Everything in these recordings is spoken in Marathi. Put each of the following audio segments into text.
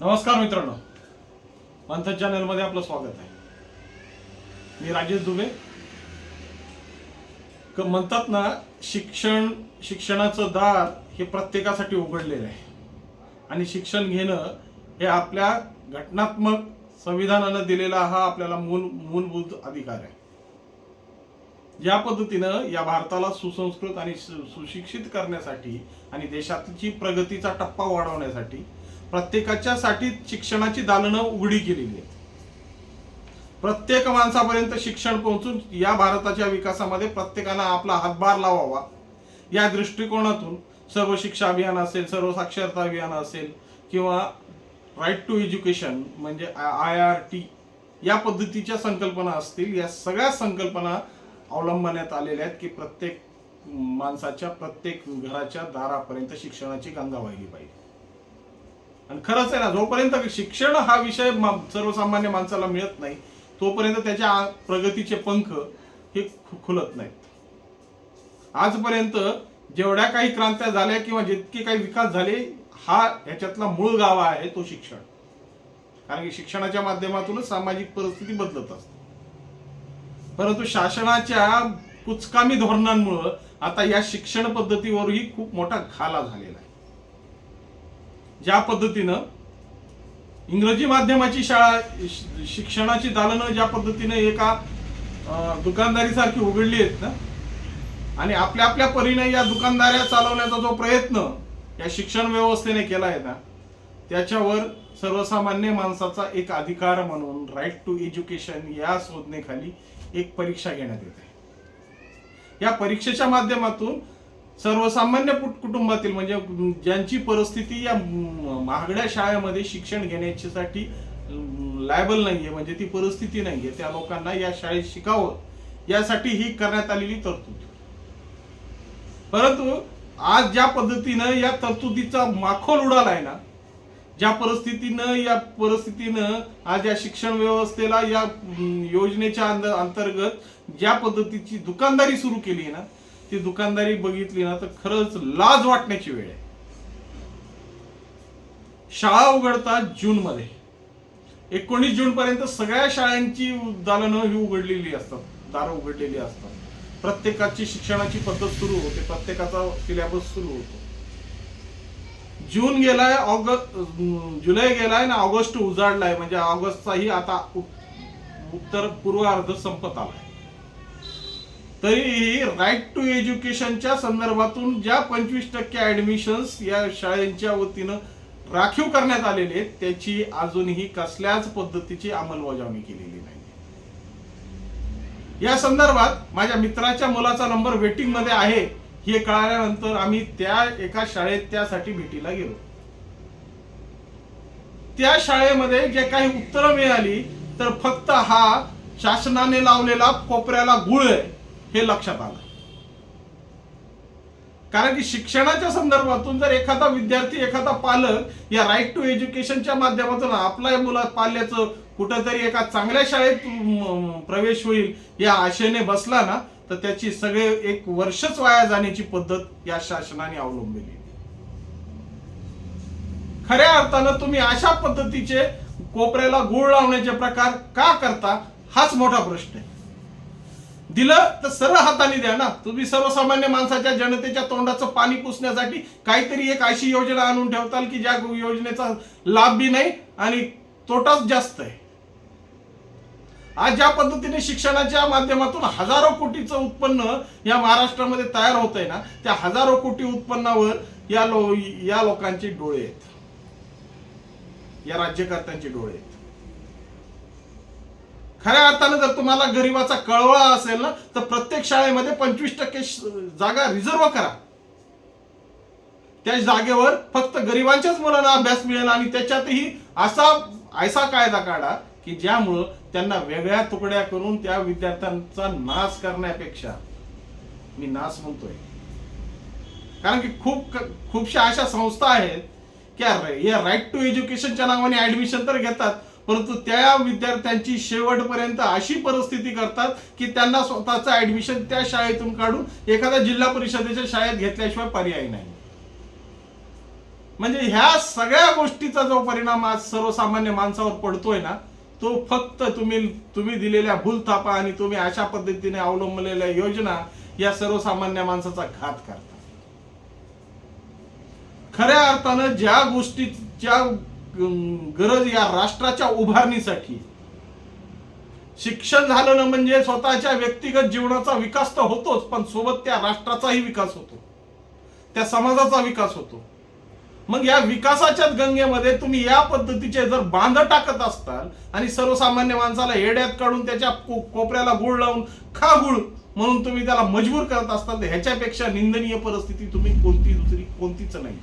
नमस्कार मित्रांनो. मंथन चॅनलमध्ये आपलं स्वागत आहे. मी राजेश दुबे. क- म्हणतात ना शिक्षण शिक्षणाचं दार हे प्रत्येकासाठी उघडलेलं आहे. आणि शिक्षण घेणं हे आपल्या घटनात्मक संविधानानं दिलेला हा आपल्याला मूल मूलभूत अधिकार आहे. या पद्धतीनं या भारताला सुसंस्कृत आणि सुशिक्षित करण्यासाठी आणि देशाची प्रगतीचा टप्पा वाढवण्यासाठी प्रत्येकाच्या साठी शिक्षणाची दालनं उघडी केलेली आहेत. प्रत्येक माणसापर्यंत शिक्षण पोहोचून या भारताच्या विकासामध्ये प्रत्येकानं आपला हातभार लावावा. या दृष्टिकोनातून सर्व शिक्षा अभियान असेल सर्व साक्षरता अभियान असेल किंवा राईट टू एज्युकेशन म्हणजे आय आर टी या पद्धतीच्या संकल्पना असतील या सगळ्या संकल्पना अवलंबण्यात आलेल्या आहेत की प्रत्येक माणसाच्या प्रत्येक घराच्या दारापर्यंत शिक्षणाची गंगा वाहिली पाहिजे. आणि खरंच आहे ना जोपर्यंत शिक्षण हा विषय सर्वसामान्य माणसाला मिळत नाही तोपर्यंत त्याच्या प्रगतीचे पंख हे खुलत नाहीत. आजपर्यंत जेवढ्या काही क्रांत्या झाल्या किंवा जितके काही विकास झाले हा ह्याच्यातला मूळ गावा आहे तो शिक्षण. कारण की शिक्षणाच्या माध्यमातूनच सामाजिक परिस्थिती बदलत असते. परंतु शासनाच्या कुचकामी धोरणांमुळं आता या शिक्षण पद्धतीवरही खूप मोठा घाला झालेला आहे. ज्या पद्धतीनं इंग्रजी माध्यमाची शाळा शिक्षणाची दालनं ज्या पद्धतीनं एका दुकानदारीसारखी उघडली आहेत ना आणि आपल्या आपल्या परीने या दुकानदाऱ्या चालवण्याचा जो प्रयत्न या शिक्षण व्यवस्थेने केला आहे ना त्याच्यावर सर्वसामान्य माणसाचा एक अधिकार म्हणून राईट टू एज्युकेशन या शोधनेखाली एक परीक्षा घेण्यात येते. या परीक्षेच्या माध्यमातून सर्वसामान्य कुटुंबातील म्हणजे ज्यांची परिस्थिती या महागड्या शाळेमध्ये शिक्षण घेण्याच्यासाठी लायबल नाहीये म्हणजे ती परिस्थिती नाहीये त्या लोकांना या शाळेत शिकावं यासाठी ही करण्यात आलेली तरतूद. परंतु आज ज्या पद्धतीनं या तरतुदीचा माखोल उडालाय ना ज्या परिस्थितीनं या परिस्थितीनं आज या शिक्षण व्यवस्थेला या योजनेच्या अंतर्गत ज्या पद्धतीची दुकानदारी सुरू केली आहे ना ती दुकानदारी बघितली ना तर खरंच लाज वाटण्याची वेळ आहे. शाळा उघडतात जून मध्ये एकोणीस जून पर्यंत सगळ्या शाळांची दालनं ही उघडलेली असतात दारं उघडलेली असतात. प्रत्येकाची शिक्षणाची पद्धत सुरू होते प्रत्येकाचा सिलेबस सुरू होतो. जून गेलाय ऑगस्ट जुलै गेलाय ना ऑगस्ट उजाडलाय म्हणजे ऑगस्टचाही आता उत्तर उत्तर पूर्वार्ध संपत आलाय. तरीही राईट टू एज्युकेशनच्या संदर्भातून ज्या पंचवीस टक्के ऍडमिशन्स या शाळेंच्या वतीनं राखीव करण्यात आलेले आहेत त्याची अजूनही कसल्याच पद्धतीची अंमलबजावणी केलेली नाही. या संदर्भात माझ्या मित्राच्या मुलाचा नंबर वेटिंगमध्ये आहे हे कळाल्यानंतर आम्ही त्या एका शाळेत त्यासाठी भेटीला गेलो. त्या शाळेमध्ये जे काही उत्तरं मिळाली तर फक्त हा शासनाने लावलेला कोपऱ्याला गुळ आहे. हे लक्षात आलं. कारण की शिक्षणाच्या संदर्भातून जर एखादा विद्यार्थी एखादा पालक या राईट टू एज्युकेशनच्या माध्यमातून आपल्या मुला पाल्याचं कुठंतरी एका चांगल्या शाळेत प्रवेश होईल या आशेने बसला ना तर त्याची सगळे एक वर्षच वाया जाण्याची पद्धत या शासनाने अवलंबलेली आहे. खऱ्या अर्थानं तुम्ही अशा पद्धतीचे कोपऱ्याला गुळ लावण्याचे प्रकार का करता? हाच मोठा प्रश्न आहे. दिलं तर सरळ हाताने द्या ना. तुम्ही सर्वसामान्य माणसाच्या जनतेच्या तोंडाचं पाणी पुसण्यासाठी काहीतरी एक अशी योजना आणून ठेवताल की ज्या योजनेचा लाभ बी नाही आणि तोटाच जास्त आहे. आज ज्या पद्धतीने शिक्षणाच्या माध्यमातून हजारो कोटीचं उत्पन्न या महाराष्ट्रामध्ये तयार होत आहे ना त्या हजारो कोटी उत्पन्नावर या लो या लोकांचे डोळे आहेत. या राज्यकर्त्यांचे डोळे आहेत. खऱ्या अर्थानं जर तुम्हाला गरिबाचा कळवळा असेल ना तर प्रत्येक शाळेमध्ये पंचवीस टक्के जागा रिझर्व करा. त्या जागेवर फक्त गरिबांच्याच मुलांना अभ्यास मिळेल आणि त्याच्यातही असा ऐसा कायदा काढा की ज्यामुळं त्यांना वेगळ्या तुकड्या करून त्या विद्यार्थ्यांचा नाश करण्यापेक्षा मी नाश म्हणतोय. कारण की खूप खूपशा अशा संस्था आहेत की या- या राईट टू एज्युकेशनच्या नावाने ऍडमिशन तर घेतात परंतु त्या विद्यार्थ्यांची शेवटपर्यंत अशी परिस्थिती करतात की त्यांना स्वतःचं ऍडमिशन त्या शाळेतून काढून एखाद्या जिल्हा परिषदेच्या शाळेत घेतल्याशिवाय पर्याय नाही. म्हणजे ह्या सगळ्या गोष्टीचा जो परिणाम आज सर्वसामान्य माणसावर पडतोय ना तो फक्त तुम्ही तुम्ही दिलेल्या भूलथापा आणि तुम्ही अशा पद्धतीने अवलंबलेल्या योजना या सर्वसामान्य माणसाचा घात करतात. खऱ्या अर्थानं ज्या गोष्टी ज्या गरज या राष्ट्राच्या उभारणीसाठी. शिक्षण झालं ना म्हणजे स्वतःच्या व्यक्तिगत जीवनाचा विकास तर होतोच पण सोबत त्या राष्ट्राचाही विकास होतो. त्या समाजाचा विकास होतो. मग या विकासाच्या गंगेमध्ये तुम्ही या पद्धतीचे जर बांध टाकत असताल आणि सर्वसामान्य माणसाला येड्यात काढून त्याच्या को- कोपऱ्याला गुळ लावून खा गुळ म्हणून तुम्ही त्याला मजबूर करत असताल तर ह्याच्यापेक्षा निंदनीय परिस्थिती तुम्ही कोणती दुसरी कोणतीच नाही.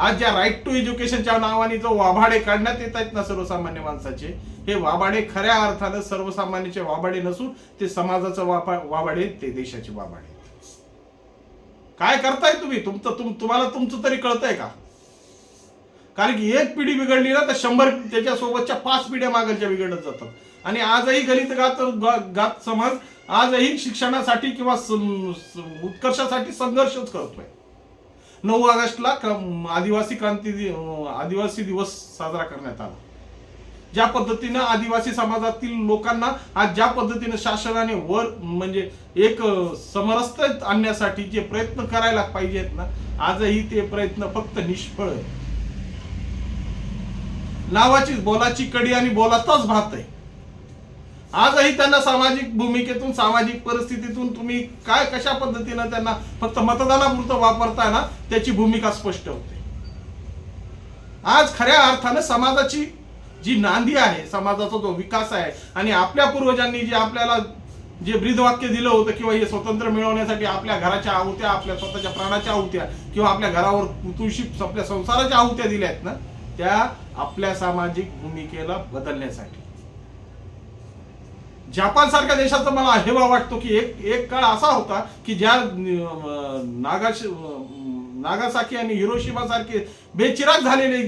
आज ज्या राईट टू एज्युकेशनच्या नावाने जो वाभाडे काढण्यात येत आहेत ना सर्वसामान्य माणसाचे हे वाभाडे खऱ्या अर्थानं सर्वसामान्याचे वाभाडे नसून ते समाजाचं वापा- वाभाडे ते देशाचे वाभाडे काय करताय तुम्ही? तुमचं तुम तुम्हाला तुमचं तरी कळतंय का? कारण की एक पिढी बिघडली ना तर शंभर त्याच्यासोबतच्या पाच पिढ्या मागलच्या बिघडत जातात. आणि आजही गलित गात गात समाज आजही शिक्षणासाठी किंवा उत्कर्षासाठी संघर्षच करतोय. नऊ ऑगस्टला आदिवासी क्रांती दि- आदिवासी दिवस साजरा करण्यात आला. ज्या पद्धतीनं आदिवासी समाजातील लोकांना आज ज्या पद्धतीनं शासनाने वर म्हणजे एक अं, समरसता आणण्यासाठी जे प्रयत्न करायला पाहिजेत ना आजही ते प्रयत्न फक्त निष्फळ आहे नावाची बोलाची कडी आणि बोलाचाच भात आहे. आजही त्यांना सामाजिक भूमिकेतून सामाजिक परिस्थितीतून तुम्ही काय कशा पद्धतीनं त्यांना फक्त मतदानापुरतं वापरताय ना त्याची भूमिका स्पष्ट होते. आज खऱ्या अर्थानं समाजाची जी नांदी आहे समाजाचा जो विकास आहे आणि आपल्या पूर्वजांनी जे आपल्याला जे ब्रीदवाक्य दिलं होतं किंवा हे स्वतंत्र मिळवण्यासाठी आपल्या घराच्या आहुत्या आपल्या स्वतःच्या प्राणाच्या आहुत्या किंवा आपल्या घरावर तुळशी आपल्या संसाराच्या आहुत्या दिल्या आहेत ना त्या आपल्या सामाजिक भूमिकेला बदलण्यासाठी. जपान सारख्या देशाचा मला हेवा वाटतो की एक एक काळ असा होता की ज्या नागाश नागासाकी आणि हिरोशिमा सारखे बेचिराग झालेले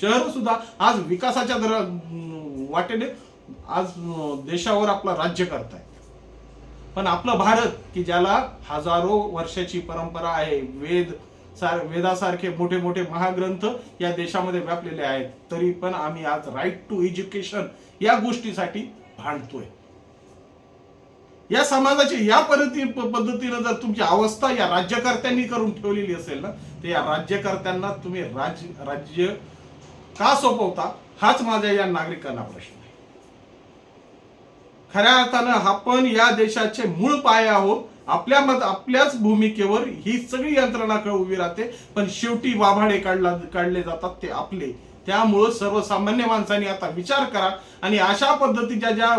शहर सुद्धा आज विकासाच्या दर वाटेने आज देशावर आपला राज्य करतायत. पण आपलं भारत की ज्याला हजारो वर्षाची परंपरा आहे वेद सार वेदासारखे मोठे मोठे महाग्रंथ या देशामध्ये व्यापलेले आहेत. तरी पण आम्ही आज राईट टू एज्युकेशन या गोष्टीसाठी भांडतोय. या समाजाची या पद्धती पद्धतीनं जर तुमची अवस्था या राज्यकर्त्यांनी करून ठेवलेली असेल ना तर या राज्यकर्त्यांना तुम्ही राज राज्य का सोपवता? हाच माझ्या या नागरिकांना प्रश्न आहे. खऱ्या अर्थानं आपण या देशाचे मूळ पाय आहोत आपल्या मत आपल्याच भूमिकेवर ही सगळी यंत्रणा उभी राहते. पण शेवटी वाभाडे काढला काढले जातात ते आपले. त्यामुळं सर्वसामान्य माणसांनी आता विचार करा. आणि अशा पद्धतीच्या ज्या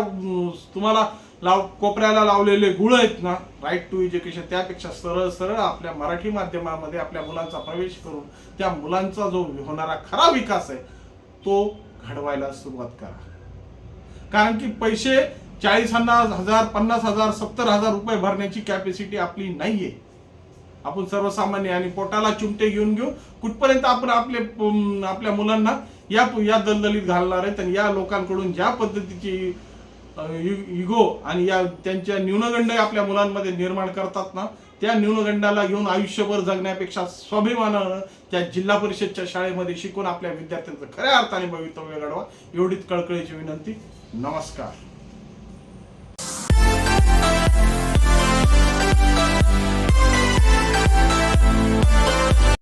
तुम्हाला लाव कोपऱ्याला लावलेले गुळ आहेत ना राईट टू एज्युकेशन त्यापेक्षा सरळ सरळ आपल्या मराठी माध्यमामध्ये आपल्या मुलांचा प्रवेश करून त्या मुलांचा जो होणारा खरा विकास आहे तो घडवायला सुरुवात करा. कारण की पैसे चाळीस हजार पन्नास हजार सत्तर हजार रुपये भरण्याची कॅपॅसिटी आपली नाहीये. आपण सर्वसामान्य आणि पोटाला चिमटे घेऊन घेऊ. कुठपर्यंत आपण आपले आपल्या मुलांना या या दलदलीत घालणार आहेत आणि या लोकांकडून ज्या पद्धतीची इगो आणि या त्यांच्या न्यूनगंड आपल्या मुलांमध्ये निर्माण करतात ना त्या न्यूनगंडाला घेऊन आयुष्यभर जगण्यापेक्षा स्वाभिमानानं त्या जिल्हा परिषदच्या शाळेमध्ये शिकून आपल्या विद्यार्थ्यांचं खऱ्या अर्थाने भवितव्य घडवा. एवढीच कळकळीची विनंती. नमस्कार.